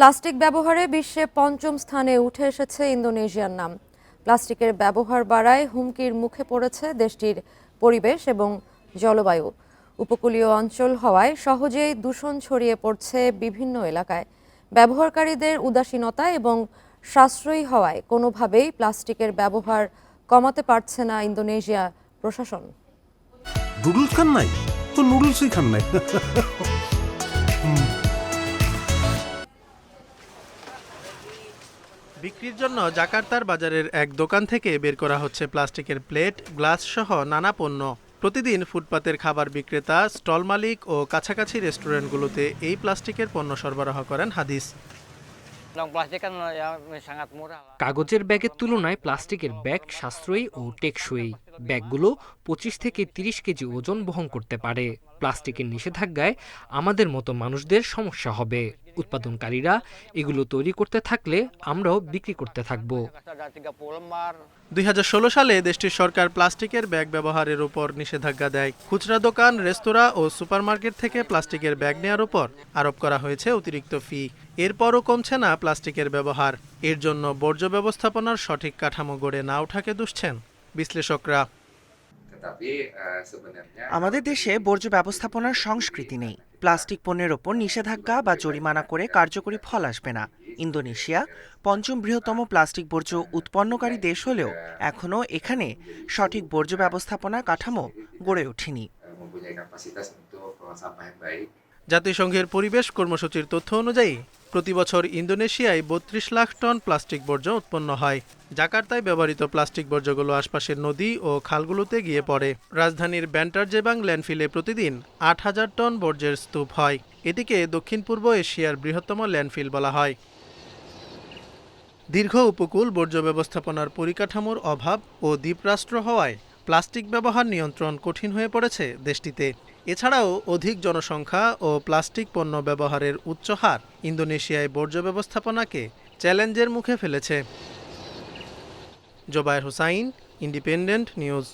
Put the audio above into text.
Plastic ব্যবহারে বিশ্বে পঞ্চম স্থানে উঠে এসেছে ইন্দোনেশিয়ার নাম। প্লাস্টিকের ব্যবহার বাড়ায় হুমকির মুখে পড়েছে দেশটির পরিবেশ এবং জলবায়ু। উপকূলীয় অঞ্চল হওয়ায় সহজেই দূষণ ছড়িয়ে পড়ছে বিভিন্ন এলাকায়। ব্যবহারকারীদের উদাসীনতা এবং সাশ্রয়ী হওয়ায় কোনোভাবেই প্লাস্টিকের ব্যবহার কমাতে পারছে না ইন্দোনেশিয়া প্রশাসন। নুডলস খান নাই? তো নুডলসই খান নাই। বিক্রির জন্য জাকার্তার বাজারের এক দোকান থেকে বের করা হচ্ছে প্লাস্টিকের প্লেট গ্লাস সহ নানা পণ্য। প্রতিদিন ফুটপাতের খাবার বিক্রেতা স্টল মালিক ও কাছাকাছি রেস্টুরেন্টগুলোতে এই প্লাস্টিকের পণ্য সরবরাহ করেন হাদিস. কাগজের ব্যাগের তুলনায় প্লাস্টিকের ব্যাগ সাশ্রয়ী ও টেকসই। ব্যাগগুলো পঁচিশ থেকে তিরিশ কেজি ওজন বহন করতে পারে। প্লাস্টিকের নিষেধাজ্ঞায় আমাদের মতো মানুষদের সমস্যা হবে। উৎপাদনকারীরা এগুলো তৈরি করতে থাকলে আমরাও বিক্রি করতে থাকব। Ada 30 lembar. দুই সালে দেশটির সরকার প্লাস্টিকের ব্যাগ ব্যবহারের উপর নিষেধাজ্ঞা দেয়। খুচরা দোকান, রেস্তোরাঁ ও সুপারমার্কেট থেকে প্লাস্টিকের ব্যাগ নেওয়ার উপর আরোপ করা হয়েছে অতিরিক্ত ফি। এরপরও কমছে না প্লাস্টিকের ব্যবহার। এর জন্য বর্জ্য ব্যবস্থাপনার সঠিক কাঠামো গড়ে না ওঠাকে দুষছেন বিশ্লেষকরা। আমাদের দেশে বর্জ্য ব্যবস্থাপনার সংস্কৃতি নেই। প্লাস্টিক পণ্যের ওপর নিষেধাজ্ঞা বা জরিমানা করে কার্যকরী ফল আসবে না। ইন্দোনেশিয়া পঞ্চম বৃহত্তম প্লাস্টিক বর্জ্য উৎপন্নকারী দেশ হলেও এখনও এখানে সঠিক বর্জ্য ব্যবস্থাপনা কাঠামো গড়ে ওঠেনি। জাতিসংঘের পরিবেশ কর্মসূচির তথ্য অনুযায়ী, প্রতি বছর ইন্দোনেশিয়ায় বত্রিশ লাখ টন প্লাস্টিক বর্জ্য উৎপন্ন হয়। জাকার্তায় ব্যবহৃত প্লাস্টিক বর্জ্যগুলো আশপাশের নদী ও খালগুলোতে গিয়ে পড়ে। রাজধানীর ব্যান্টারজেবাং ল্যান্ডফিলে প্রতিদিন আট হাজার টন বর্জ্যের স্তূপ হয়। এটিকে দক্ষিণ পূর্ব এশিয়ার বৃহত্তম ল্যান্ডফিল বলা হয়। দীর্ঘ উপকূল বর্জ্য ব্যবস্থাপনার পরিকাঠামোর অভাব ও দ্বীপরাষ্ট্র হওয়ায় প্লাস্টিক ব্যবহার নিয়ন্ত্রণ কঠিন হয়ে পড়েছে দেশটিতে। এছাড়াও অধিক জনসংখ্যা ও প্লাস্টিক পণ্য ব্যবহারের উচ্চ হার ইন্দোনেশিয়ায় বর্জ্য ব্যবস্থাপনাকে চ্যালেঞ্জের মুখে ফেলেছে। Zobayer Hussain, independent news.